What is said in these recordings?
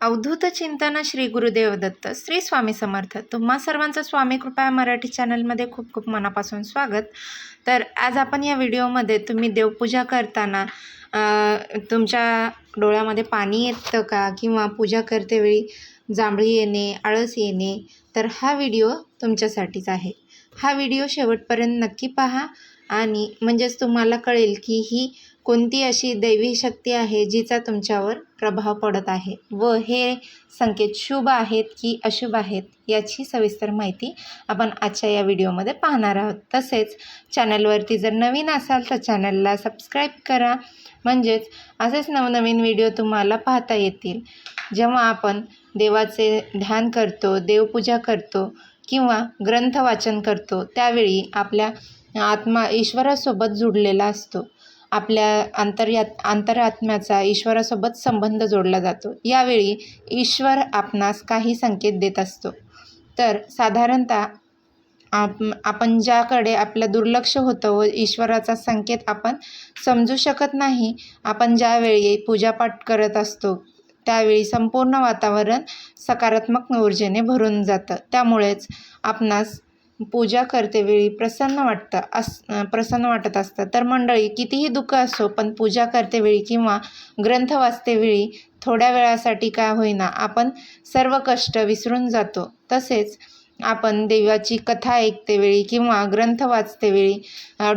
अवधूत चिंतन श्री गुरुदेव दत्त श्री स्वामी समर्थ. तुम्हा सर्वांचं स्वामी कृपया मराठी चॅनलमध्ये खूप खूप मनापासून स्वागत. तर आज आपण या व्हिडिओमध्ये तुम्ही देवपूजा करताना तुमच्या डोळ्यामध्ये पाणी येतं का? किंवा पूजा करतेवेळी जांभळी येणे आळस येणे? तर हा व्हिडिओ तुमच्यासाठीच आहे. हा व्हिडिओ शेवटपर्यंत नक्की पहा आणि म्हणजेच तुम्हाला कळेल की ही कोणती अशी दैवी शक्ती आहे जिचा तुमच्यावर प्रभाव पडत आहे? व हे संकेत शुभ आहेत की अशुभ आहेत याची सविस्तर माहिती आपण आजच्या या व्हिडिओमध्ये पाहणार आहोत. तसेच चॅनलवरती जर नवीन असाल तर चॅनलला सबस्क्राईब करा. म्हणजेच असेच नवनवीन व्हिडिओ तुम्हाला पाहता येतील. जेव्हा आपण देवाचे ध्यान करतो देवपूजा करतो किंवा ग्रंथ वाचन करतो त्यावेळी आपल्या आत्मा ईश्वरासोबत जुडलेला असतो. आपल्या अंतर्यात अंतरात्म्याचा ईश्वरासोबत संबंध जोडला जातो. यावेळी ईश्वर आपणास काही संकेत देत असतो. तर साधारणतः आप आपण ज्याकडे आपलं दुर्लक्ष होतं व ईश्वराचा संकेत आपण समजू शकत नाही आपण ज्यावेळी पूजापाठ करत असतो त्यावेळी संपूर्ण वातावरण सकारात्मक ऊर्जेने भरून जातं. त्यामुळेच आपणास पूजा करतेवेळी प्रसन्न वाटतं अस प्रसन्न वाटत असतं. तर मंडळी कितीही दुःख असो पण पूजा करतेवेळी किंवा ग्रंथ वाचतेवेळी थोड्या वेळासाठी काय होईना आपण सर्व कष्ट विसरून जातो. तसेच आपण देवाची कथा ऐकतेवेळी किंवा ग्रंथ वाचतेवेळी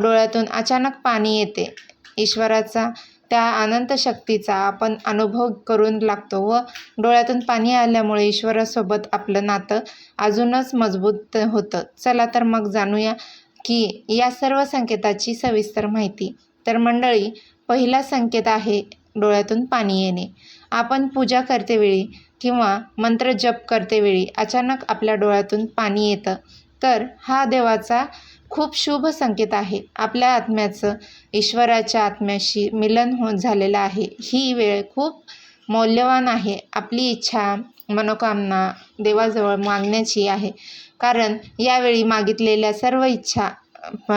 डोळ्यातून अचानक पाणी येते. ईश्वराचा त्या अनंत शक्तीचा आपण अनुभव करून लागतो व डोळ्यातून पाणी आल्यामुळे ईश्वरासोबत आपलं नातं अजूनच मजबूत होतं. चला तर मग जाणूया की या सर्व संकेताची सविस्तर माहिती. तर मंडळी पहिला संकेत आहे डोळ्यातून पाणी येणे. आपण पूजा करतेवेळी किंवा मंत्र जप करतेवेळी अचानक आपल्या डोळ्यातून पाणी येतं. तर हा देवाचा खूप शुभ संकेत आहे. आपल्या आत्म्याचं ईश्वराच्या आत्म्याशी मिलन होत झालेलं आहे. ही वेळ खूप मौल्यवान आहे. आपली इच्छा मनोकामना देवाजवळ मागण्याची आहे. कारण यावेळी मागितलेल्या सर्व इच्छा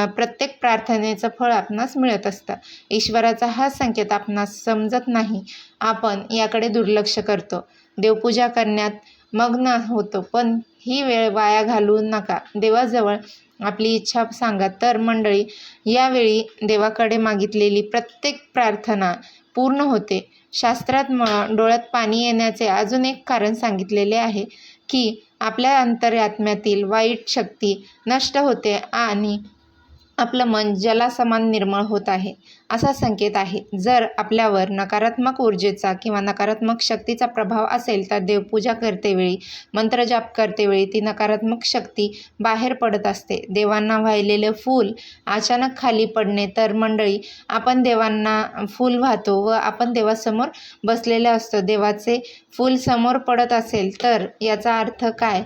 प्रत्येक प्रार्थनेचं फळ आपणास मिळत असतं. ईश्वराचा हा संकेत आपणास समजत नाही. आपण याकडे दुर्लक्ष करतो. देवपूजा करण्यात मग्न होतो. पण ही वेळ वाया घालवू नका. देवाजवळ आपली इच्छा सांगा. तर मंडळी यावेळी देवाकडे मागितलेली प्रत्येक प्रार्थना पूर्ण होते. शास्त्रात म डोळ्यात पाणी येण्याचे अजून एक कारण सांगितलेले आहे की आपल्या अंतर्यात्म्यातील वाईट शक्ती नष्ट होते आणि आपलं मन जलासमान निर्मळ होत आहे. असा संकेत आहे. जर आपल्यावर नकारात्मक ऊर्जेचा किंवा नकारात्मक शक्तीचा प्रभाव असेल तर देवपूजा करतेवेळी मंत्रजाप करतेवेळी ती नकारात्मक शक्ती बाहेर पडत असते. देवांना वाहिलेले फूल अचानक खाली पडणे तर मंडळी आपण देवांना फूल वाहतो व आपण देवासमोर बसलेले असतो. देवाचे फूल समोर पडत असेल तर याचा अर्थ काय?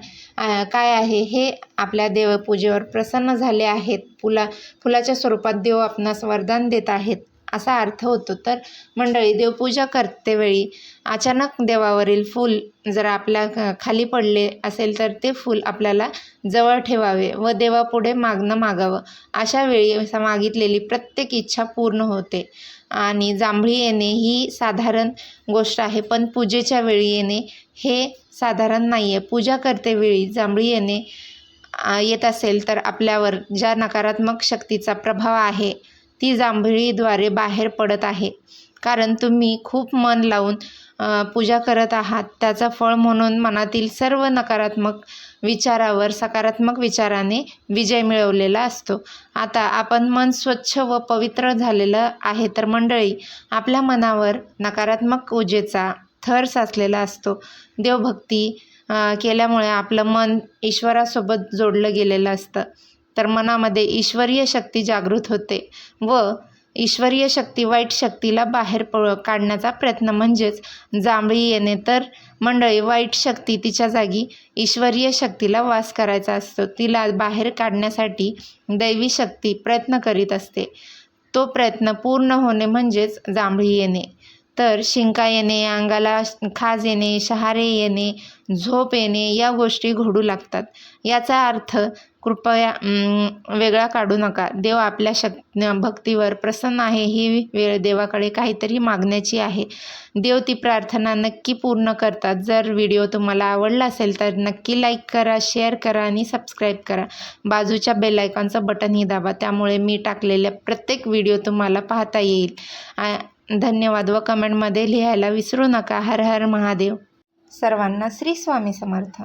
काय आहे? हे आपल्या देवपूजेवर प्रसन्न झाले आहेत. फुला फुलाच्या स्वरूपात देव आपणास वरदान देत आहेत. असा अर्थ होतो. तर मंडळी देवपूजा करतेवेळी अचानक देवावरील फूल जर आपल्या खाली पडले असेल तर ते फूल आपल्याला जवळ ठेवावे व देवापुढे मागणं मागावं. अशा वेळी मागितलेली प्रत्येक इच्छा पूर्ण होते. आणि जांभळी येणे ही साधारण गोष्ट आहे पण पूजेच्या वेळी येणे हे साधारण नाही आहे पूजा करतेवेळी जांभळी येणे येत असेल तर आपल्यावर ज्या नकारात्मक शक्तीचा प्रभाव आहे ती जांभळीद्वारे बाहेर पडत आहे. कारण तुम्ही खूप मन लावून पूजा करत आहात. त्याचा फळ म्हणून मनातील सर्व नकारात्मक विचारावर सकारात्मक विचाराने विजय मिळवलेला असतो. आता आपण मन स्वच्छ व पवित्र झालेलं आहे तर मंडळी आपल्या मनावर नकारात्मक ऊर्जेचा थर साचलेला असतो. देवभक्ती केल्यामुळे आपलं मन ईश्वरासोबत जोडलं गेलेलं असतं. तर मनामध्ये ईश्वरीय शक्ती जागृत होते व ईश्वरीय शक्ती वाईट शक्तीला बाहेर प काढण्याचा प्रयत्न म्हणजेच जांभळी येणे तर मंडळी वाईट शक्ती तिच्या जागी ईश्वरीय शक्तीला वास करायचा असतो. तिला बाहेर काढण्यासाठी दैवी शक्ती प्रयत्न करीत असते. तो प्रयत्न पूर्ण होणे म्हणजेच जांभळी येणे. तर शिंका येणे अंगाला खाज येणे शहारे येणे झोप येणे या गोष्टी घडू लागतात. याचा अर्थ कृपया वेगळा काढू नका. देव आपल्या शक भक्तीवर प्रसन्न आहे ही वेळ देवाकडे काहीतरी मागण्याची आहे. देव ती प्रार्थना नक्की पूर्ण करतात. जर व्हिडिओ तुम्हाला आवडला असेल तर नक्की लाईक करा शेअर करा आणि सबस्क्राईब करा. बाजूच्या बेलायकॉनचं बटनही दाबा त्यामुळे मी टाकलेल्या प्रत्येक व्हिडिओ तुम्हाला पाहता येईल. धन्यवाद व कमेंटमध्ये लिहायला विसरू नका. हर हर महादेव. सर्वांना श्री स्वामी समर्थ.